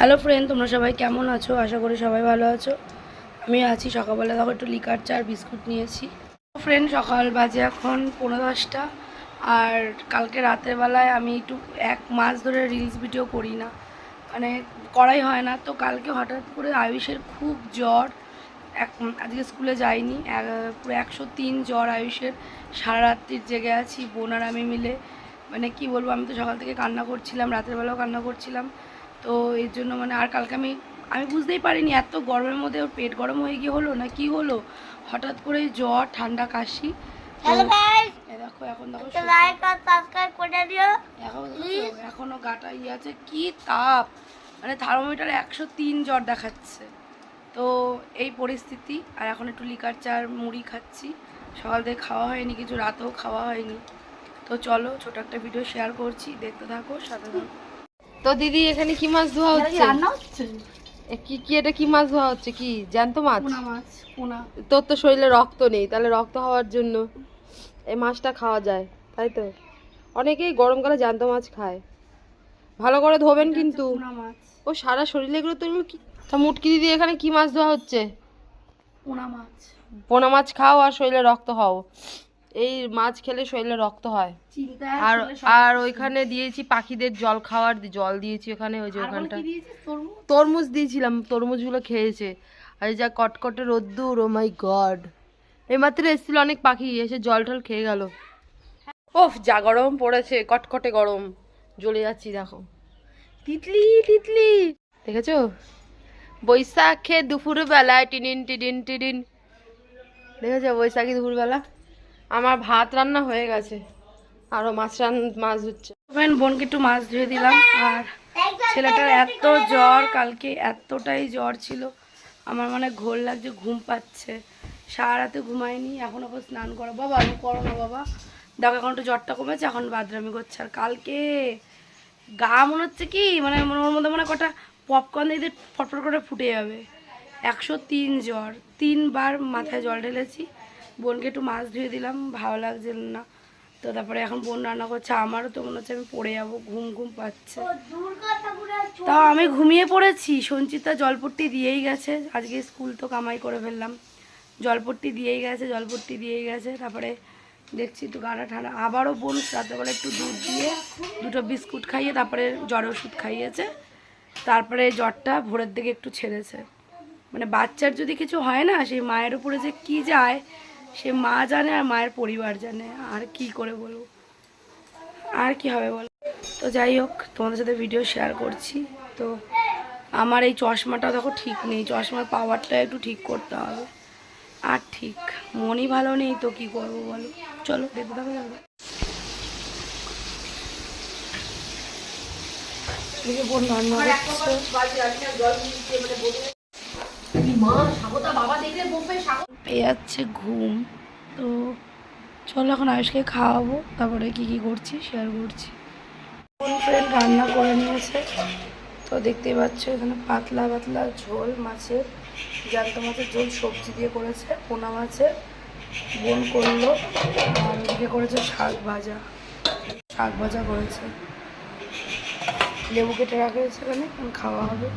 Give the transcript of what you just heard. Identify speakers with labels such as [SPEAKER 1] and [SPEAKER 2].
[SPEAKER 1] Hello friend তোমরা সবাই কেমন আছো? আশা করি সবাই ভালো আছো। আমি আছি সকালবেলা, দেখো একটু লিকার চা আর বিস্কুট নিয়েছি। ফ্রেন্ড সকাল বাজে এখন পনেরো দশটা। আর কালকে রাতের বেলায় আমি একটু এক মাস ধরে রিলস ভিডিও করি না। মানে করাই হয় না। তো কালকে হঠাৎ করে আয়ুষের খুব জ্বর। এক, আজকে স্কুলে যাইনি। পুরো একশো তিন জ্বর আয়ুষের। সারা রাত্রির জেগে আছি, বোন আর আমি মিলে। মানে কি বলব, আমি তো সকাল থেকে কান্না করছিলাম, রাতের বেলাও কান্না করছিলাম। তো এর জন্য মানে আর কালকে আমি আমি বুঝতেই পারিনি এত গরমের মধ্যে ওর পেট গরম হয়ে গিয়ে হলো না কি হলো? হঠাৎ করে জ্বর ঠান্ডা কাশি। দেখো এখন দেখো
[SPEAKER 2] একটা লাইক আর সাবস্ক্রাইব করে দিও
[SPEAKER 1] এখন দেখো, এখনও গাটা ইয়ে আছে কি তাপ! মানে থার্মোমিটার একশো তিন জ্বর দেখাচ্ছে। তো এই পরিস্থিতি আর এখন একটু লিকার চার মুড়ি খাচ্ছি। সকাল থেকে খাওয়া হয়নি কিছু রাতেও খাওয়া হয়নি। তো চলো ছোট একটা ভিডিও শেয়ার করছি। দেখতে থাকো সাথে থাকো।
[SPEAKER 3] তো দিদি এখানে কি মাছ ধোয়া হচ্ছে?
[SPEAKER 1] রান্না হচ্ছে?
[SPEAKER 3] এ কি কি এটা কি মাছ ধোয়া হচ্ছে কি? জ্যান্ত মাছ?
[SPEAKER 1] মাছ
[SPEAKER 3] তোর তো শরীরে রক্ত নেই তাহলে রক্ত হওয়ার জন্য এই মাছটা খাওয়া যায় তাই তো? অনেকেই গরমকালে জ্যান্ত মাছ খায়। ভালো করে ধোবেন কিন্তু। ও সারা শরীরে এগুলো তো কি? মুটকি দিদি এখানে কি মাছ ধোয়া হচ্ছে?
[SPEAKER 1] পোনা মাছ।
[SPEAKER 3] পোনা মাছ খাও আর শরীরে রক্ত হও এই মাছ খেলে শরীরে রক্ত হয়। আর আর ওইখানে দিয়েছি পাখিদের জল খাওয়ার জল দিয়েছি ওখানে ওই যে ওখানটা।
[SPEAKER 1] তরমুজ?
[SPEAKER 3] দিয়েছিলাম তরমুজগুলো খেয়েছে। আর এই যা কটকটে রোদ্দুর ও মাই গড এইমাত্র এসেছিল অনেক পাখি এসে জল টল খেয়ে গেল। ওফ যা গরম পড়েছে কটকটে গরম। জ্বলে যাচ্ছি দেখো। তিতলি তিতলি। দেখেছ? বৈশাখে দুপুর বেলায় টিনিন টিডিন টিডিন দেখেছ বৈশাখী দুপুরবেলা? আমার ভাত রান্না হয়ে গেছে। আরও মাছ রান, মাছ হচ্ছে।
[SPEAKER 1] বোনকে একটু মাছ ধুয়ে দিলাম। আর ছেলেটার এত জ্বর, কালকে এতটাই জ্বর ছিল। আমার মানে ঘোর লাগছে, ঘুম পাচ্ছে। সারা রাতে ঘুমায়নি এখন ওকে স্নান করো। বাবা, আমি করো না বাবা। দেখো, এখন একটু জ্বরটা কমেছে, এখন বাদরামি করছে। আর কালকে গা মনে হচ্ছে কি মানে মনে ওর মধ্যে মানে কটা পপকর্ন দিয়ে ফটফট করে ফুটে যাবে। একশো তিন জ্বর। তিনবার মাথায় জল ঢেলেছি। বোনকে একটু মাছ ধুয়ে দিলাম ভালো লাগছে না। তো তারপরে এখন বোন রান্না করছে আমারও তো মনে হচ্ছে আমি পড়ে যাব ঘুম ঘুম পাচ্ছে। তাও আমি ঘুমিয়ে পড়েছি সঞ্চিতা জলপট্টি দিয়েই গেছে আজকে স্কুল তো কামাই করে ফেললাম। জলপট্টি দিয়েই গেছে জলপট্টি দিয়েই গেছে তারপরে দেখছি একটু গাড়া ঠান্ডা। আবারও বোন রাত্রেবেলা একটু দুধ দিয়ে দুটো বিস্কুট খাইয়ে তারপরে জ্বর ওষুধ খাইয়েছে। তারপরে জ্বরটা ভোরের দিকে একটু ছেড়েছে। মানে বাচ্চার যদি কিছু হয় না সেই মায়ের উপরে যে কি যায় সে মা জানে আর মায়ের পরিবার জানে আর কি করে বলব? আর কি হবে বলো? তো যাই হোক তোমাদের সাথে ভিডিও শেয়ার করছি। তো আমার এই চশমাটা দেখো ঠিক নেই চশমার পাওয়ারটা একটু ঠিক করতে হবে। আর ঠিক মনই ভালো নেই তো কি করব বলো? চলো দেখতে থাকো যাবে বোন রান্না করছে। পেয়ে যাচ্ছে ঘুম। তো চলো এখন আয়ুষকে খাওয়াবো, তারপরে কি কি করছি শেয়ার করছি। কোন ফ্রেন্ড রান্না করে নিয়েছে। তো দেখতেই পাচ্ছ এখানে পাতলা পাতলা ঝোল, মাছের জ্যান্ত মাছের ঝোল, সবজি দিয়ে করেছে, পোনা মাছের বোন করল, আর ওদিকে করেছে শাক ভাজা। শাক ভাজা করেছে। লেবু কেটে রাখা হয়েছে এখন খাওয়া হবে।